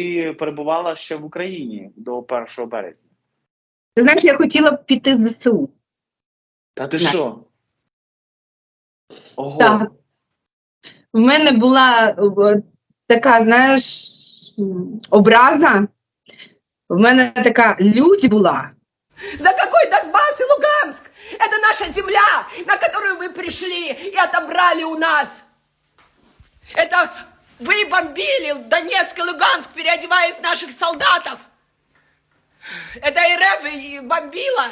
ти перебувала ще в Україні до 1 березня? Ти знаєш, я хотіла б піти з ЗСУ. Та ти Так. що? Ого. Так. В мене була е, така, знаєш, м, образа. В мене така лють була. За какой Донбасс и Луганск? Это наша земля, на которую вы пришли и отобрали у нас. Это вы бомбили Донецк и Луганск, переодеваясь в наших солдатов. Это РФ и бомбила,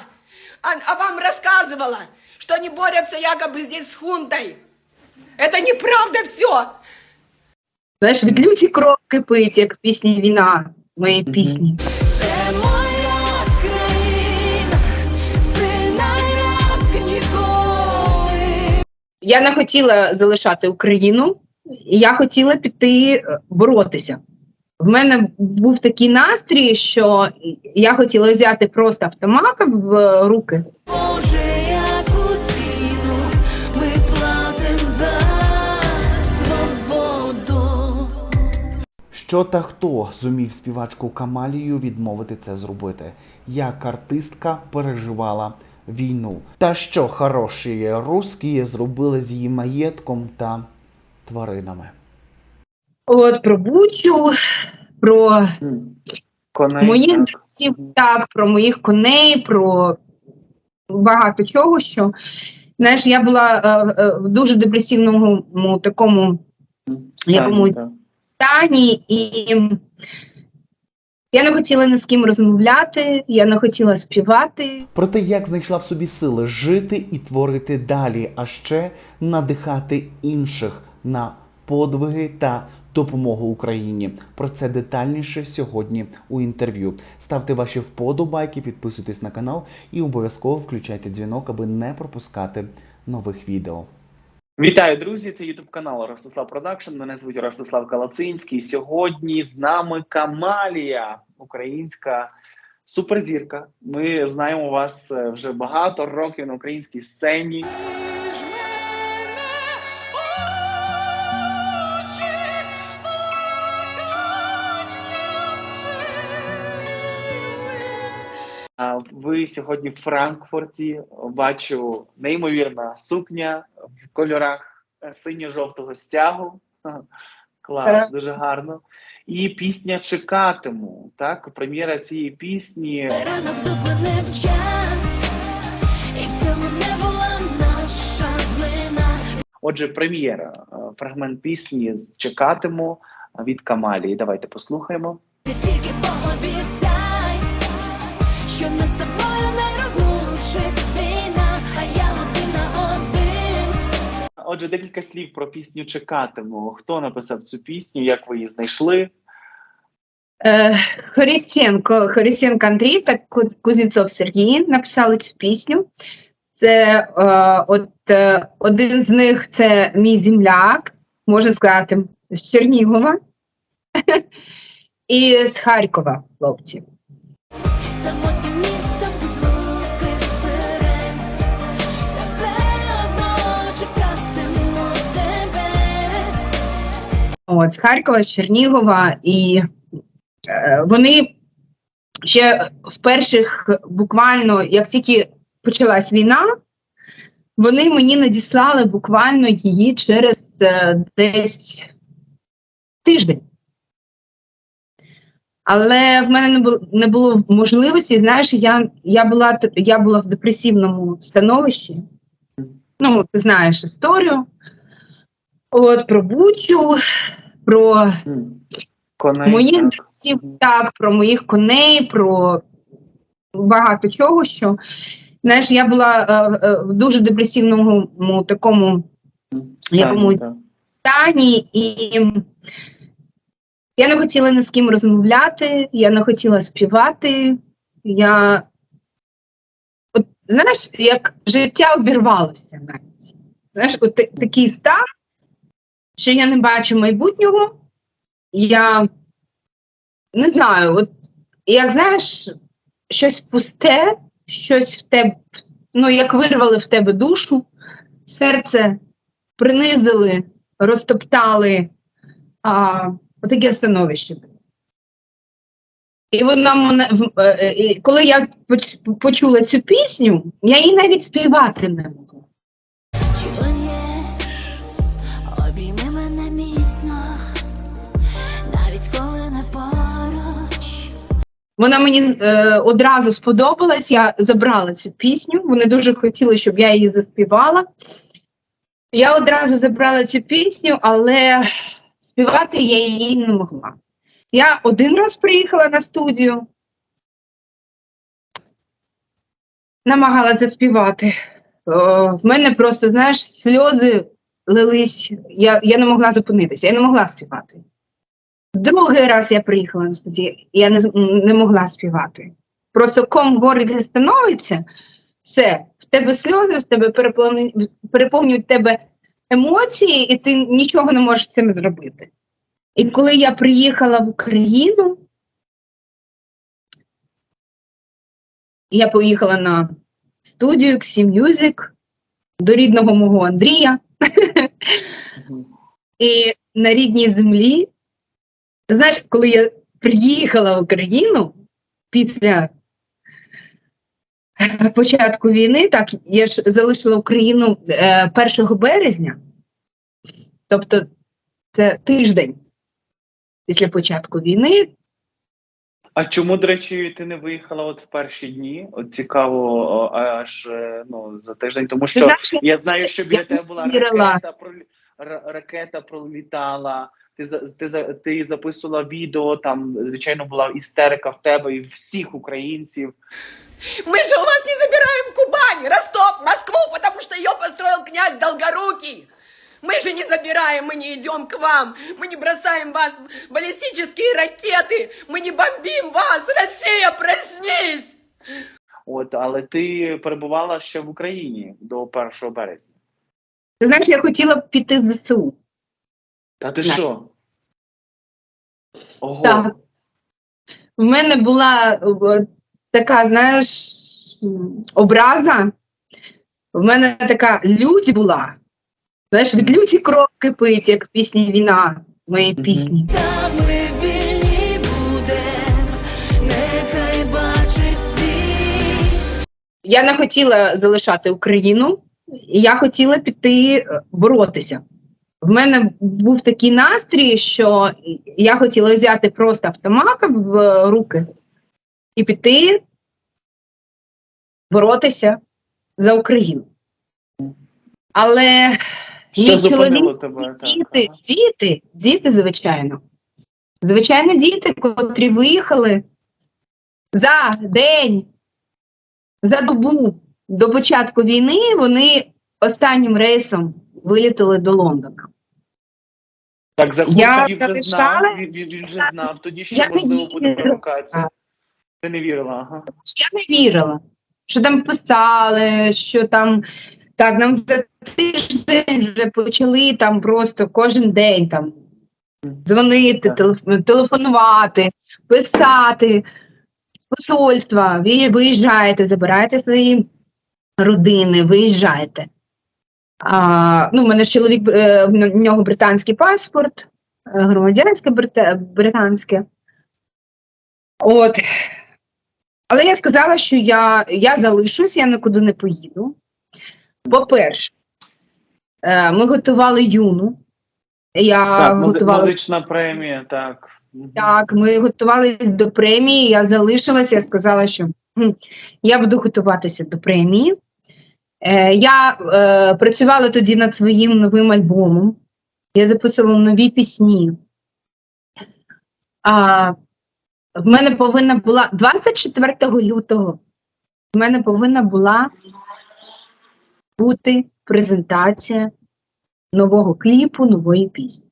а, а вам рассказывала, что они борются якобы здесь с хунтой. Это неправда все. Знаєш, від люті кров кипить, як в пісні війна, моєї Мгм. пісні. Це моя країна, сильна як ніколи. Я не хотіла залишати Україну, я хотіла піти е, боротися. В мене був такий настрій, що я хотіла взяти просто автомат в е, руки Боже, яку ціну ми платим за свободу. Що та хто зумів співачку Камалію відмовити це зробити? Як артистка переживала війну? Та що хороші русські зробили з її маєтком та тваринами? От про Бучу, про Коней. моїх так. друзів, так, про моїх коней, про багато чого. Що знаєш, я була е, е, в дуже депресивному такому Стані, якому- так. стані, і я не хотіла ні з ким розмовляти, я не хотіла співати. Про те, як знайшла в собі сили жити і творити далі, а ще надихати інших на подвиги та допомогу Україні. Про це детальніше сьогодні у інтерв'ю. Ставте ваші вподобайки, підписуйтесь на канал і обов'язково включайте дзвінок, аби не пропускати нових відео. Вітаю, друзі! Це Ютуб канал Ростислав Продакшн. Мене звуть Ростислав Калацинський. Сьогодні з нами Камалія, українська суперзірка. Ми знаємо вас е, вже багато років на українській сцені. Ви сьогодні в Франкфурті. Бачу неймовірна сукня в кольорах е, синьо-жовтого стягу. Клас, дуже гарно. І пісня Чекатиму. Так, прем'єра цієї пісні. Ранок зупинив час, і в цьому не була наша вина. Отже, прем'єра, е, фрагмент пісні Чекатиму від Камалії. Давайте послухаємо. Ти тільки пообіцяй, що нас Отже, декілька слів про пісню Чекатиму. Хто написав цю пісню? Як ви її знайшли? Е, Хорістенко Андрій та Ку- Кузнєцов Сергій написали цю пісню. Це е, от е, один з них це мій земляк, можна сказати, з Чернігова і з Харкова, хлопці. От, з Харкова, з Чернігова, і е, вони ще в перших, буквально, як тільки почалась війна, вони мені надіслали буквально її через е, десь тиждень. Але в мене не було, не було можливості, знаєш, я, я, була, я була в депресивному становищі. Ну, ти знаєш історію. От про Бучу, про Коней. моїх друзів, так, про моїх коней, про багато чого. Що знаєш, я була е, е, в дуже депресивному такому Стані, якому- так. стані, і я не хотіла ні з ким розмовляти, я не хотіла співати. Я от, знаєш, як життя обірвалося навіть. Знаєш, от такий стан, що я не бачу майбутнього. Я не знаю, от як знаєш, щось пусте, щось в тебе, ну як вирвали в тебе душу, серце принизили, розтоптали. А, отаке становище. І вона мене е, е, коли я почула цю пісню, я її навіть співати не могла. Вона мені е, одразу сподобалась. Я забрала цю пісню. Вони дуже хотіли, щоб я її заспівала. Я одразу забрала цю пісню, але співати я її не могла. Я один раз приїхала на студію, намагалася заспівати. В мене просто, знаєш, сльози лились. Я, я не могла зупинитися, я не могла співати. Другий раз я приїхала на студію, і я не, не могла співати. Просто ком горлі становиться, все, в тебе сльози, в тебе переповнюють, переповнюють тебе емоції, і ти нічого не можеш з цим зробити. І коли я приїхала в Україну, я поїхала на студію Xi Music до рідного мого Андрія. І на рідній землі, знаєш, коли я приїхала в Україну після початку війни, так, я ж залишила Україну е, 1 березня, тобто це тиждень після початку війни. А чому, до речі, ти не виїхала от в перші дні? От цікаво, аж е, ну за тиждень, тому що знаєш, я знаю, що біля тебе була ракета, ракета пролітала. Ти за ти за ти записувала відео. Там звичайно була істерика в тебе і всіх українців. Мы же у вас не забираем Кубань, Ростов, Москву, потому что ее построил князь Долгорукий. Мы же не забираем, мы не идем к вам, мы не бросаем вас баллистические ракеты, мы не бомбим вас, Россия, проснись! От, але ти перебувала ще в Україні до 1 березня. Ти знаєш, я хотіла б піти з ЗСУ. Та ти що? Ого, Так. В мене була е, така, знаєш, образа. В мене така лють була. Знаєш, від люті кров кипить, як в пісні війна, в моїй Мгм. пісні. Та ми вільні будем, нехай бачить світ. Я не хотіла залишати Україну, і я хотіла піти е, боротися. В мене був такий настрій, що я хотіла взяти просто автомат в руки і піти боротися за Україну. Але що мій чоловік, тебе? Діти, діти, діти, звичайно. Звичайно, діти, котрі виїхали за день, за добу до початку війни, вони останнім рейсом вилітали до Лондона. Так, заход Я тоді вже знав, він, він, вже знав тоді, що Я не можливо буде провокація. Ти не вірила, ага. Я не вірила, що там писали, що там так, нам за тиждень вже почали там просто кожен день там дзвонити, телеф- телефонувати, писати посольства, ви виїжджаєте, забираєте свої родини, виїжджаєте. А, ну, у мене ж чоловік, е, в нього британський паспорт, е, громадянське британське. От. Але я сказала, що я, я залишусь, я нікуди не поїду. По-перше, е, ми готували юну. Я Так, музи- готувала музична премія, так. Так, ми готувалися до премії. Я залишилася, я сказала, що я буду готуватися до премії. Е, я е, працювала тоді над своїм новим альбомом. Я записувала нові пісні. А, в мене повинна була 24 лютого. В мене повинна була бути презентація нового кліпу, нової пісні.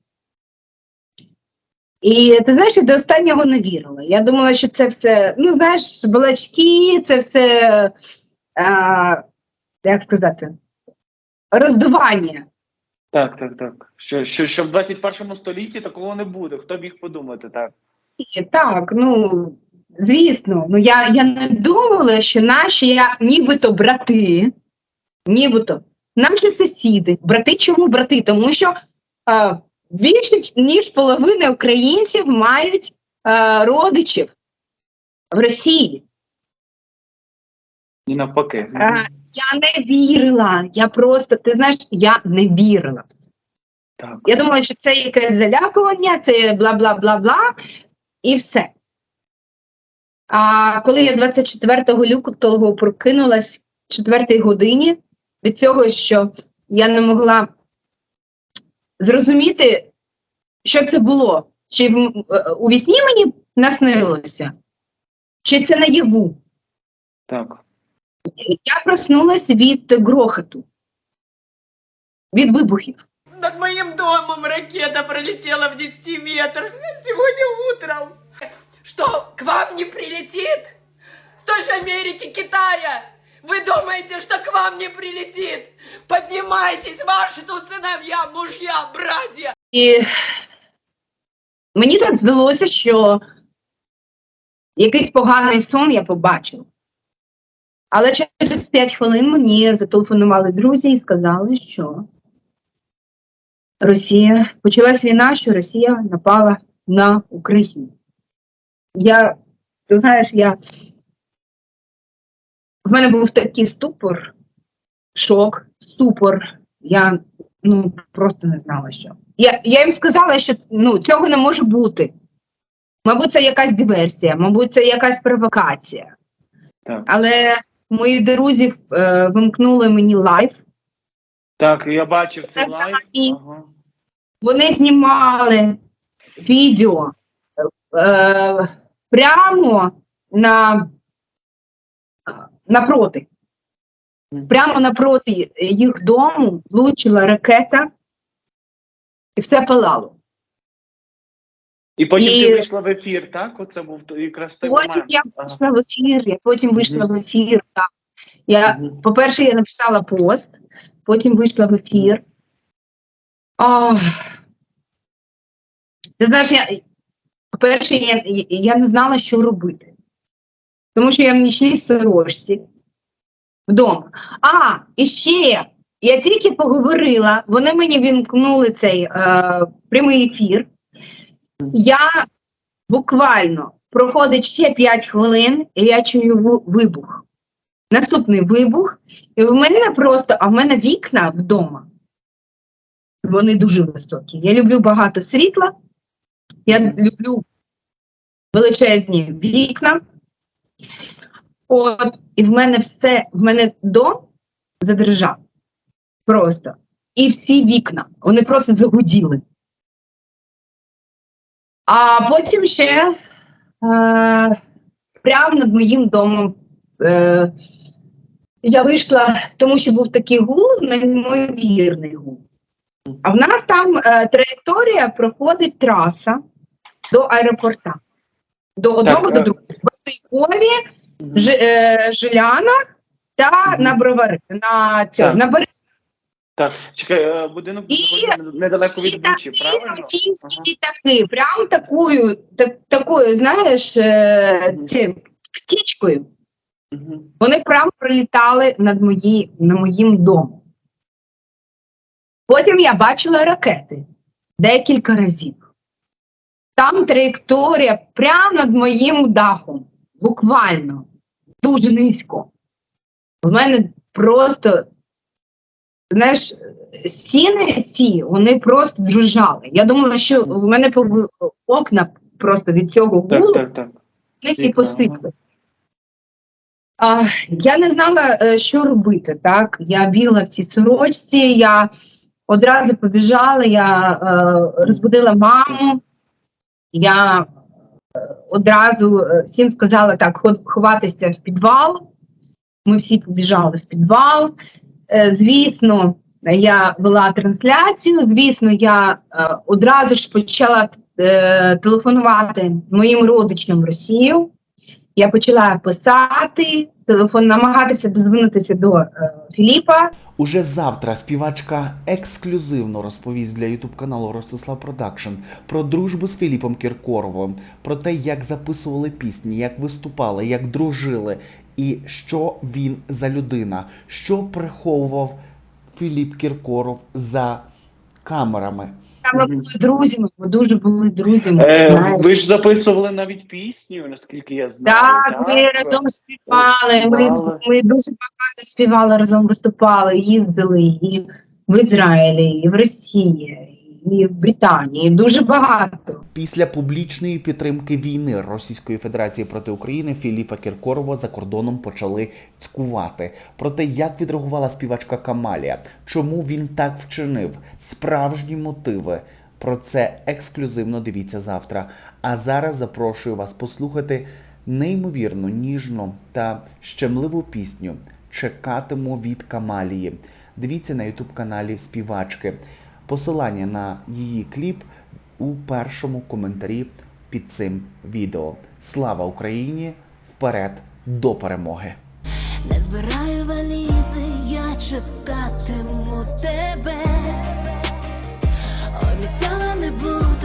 І ти знаєш, я до останнього не вірила. Я думала, що це все, ну знаєш, балачки, це все, а, як сказати, роздування. Так, так, так. Що, що, що в 21 столітті такого не буде. Хто міг подумати, так. І Так, ну звісно, ну я, я не думала, що наші я, нібито брати, нібито наші сусіди, брати, чому брати? Тому що е, більше ніж половина українців мають е, родичів в Росії. І навпаки. Е, Я не вірила. Я просто, ти знаєш, я не вірила в це. Так. Я думала, що це якесь залякування, це бла бла бла бла, і все. А коли я 24 лютого прокинулась в 4 годині від цього, що я не могла зрозуміти, що це було. Чи в, е, у вісні мені наснилося, чи це наяву. Так. Я проснулась від грохоту, від вибухів. Над моим домом ракета пролетела в 10 метрах сегодня утром. Что, к вам не прилетит? С той же Америки, Китая? Вы думаете, что к вам не прилетит? Поднимайтесь, ваши тут сыновья, мужья, братья! І мені так здалося, що якийсь поганий сон я побачив. Але через 5 хвилин мені зателефонували друзі і сказали, що Росія почалась війна, що Росія напала на Україну. Я, ти знаєш, я в мене був такий ступор, шок, ступор. Я ну просто не знала, що. Я, я їм сказала, що ну, цього не може бути. Мабуть, це якась диверсія, мабуть, це якась провокація. Так. Але мої друзі е, вимкнули мені лайв. Так, я бачив цей Це лайв. Ага. Вони знімали відео е, прямо на напроти. Прямо напроти їх дому влучила ракета, і все палало. І потім І- ти вийшла в ефір, так? Оце був якраз той Потім момент. я Ага. вийшла в ефір, я потім вийшла Мгм. в ефір. Так. Я, Мгм. По-перше, я написала пост, потім вийшла в ефір. Ти знаєш, я, по-перше, я, я не знала, що робити. Тому що я в нічній сорочці вдома. А, і ще я тільки поговорила, вони мені вімкнули цей е, прямий ефір. Я буквально проходить ще 5 хвилин, і я чую вибух. Наступний вибух, і в мене просто, а в мене вікна вдома. Вони дуже високі. Я люблю багато світла, я люблю величезні вікна. От, і в мене все, в мене дом задрижав. Просто. І всі вікна, вони просто загуділи. А потім ще е, прямо над моїм домом е, я вийшла, тому що був такий гул, неймовірний гул. А в нас там е, траєкторія проходить траса до аеропорта. До одного е, до другого. В Сийкові, Мгм. Ж, е, Жилянах та на Бровари. На, цьому, Так. на Борис. Так, чекай, е, будинок І- недалеко від Бучі, правильно? російські Ага. літаки, прям такою, так, такою, знаєш, е, птічкою. Мгм. Вони прямо прилітали над мої, на моїм домом. Потім я бачила ракети декілька разів. Там траєкторія прямо над моїм дахом, буквально, дуже низько. У мене просто, знаєш, стіни всі, вони просто дрожали. Я думала, що в мене окна просто від цього гулу, Так, так, так. вони всі Вікна, посипали. А, я не знала, е, що робити. Так? Я бігла в цій сорочці, я одразу побіжала, я е, розбудила маму, я е, одразу е, всім сказала так, ховатися в підвал. Ми всі побіжали в підвал. Е, звісно, я вела трансляцію. Звісно, я е, одразу ж почала е, телефонувати моїм родичам в Росію. Я почала писати, телефон, намагатися дозвонитися до Філіпа. Уже завтра співачка ексклюзивно розповість для ютуб каналу Ростислав Продакшн про дружбу з Філіпом Кіркоровим, про те, як записували пісні, як виступали, як дружили, і що він за людина, що приховував Філіп Кіркоров за камерами. Ми були друзями, ми дуже були друзями. Е, ви ж записували навіть пісню, наскільки я знаю. Так, ми разом співали. Ми, Співали. ми дуже багато співали разом, виступали, їздили і в Ізраїлі, і в Росії, і в Британії. Дуже багато. Після публічної підтримки війни Російської Федерації проти України Філіпа Кіркорова за кордоном почали цькувати. Про те, як відреагувала співачка Камалія, чому він так вчинив, справжні мотиви. Про це ексклюзивно дивіться завтра. А зараз запрошую вас послухати неймовірно ніжну та щемливу пісню Чекатиму від Камалії. Дивіться на ютуб каналі співачки. Посилання на її кліп у першому коментарі під цим відео. Слава Україні! Вперед до перемоги! Не збираю валізи, я чекатиму тебе. Обіцяла не буду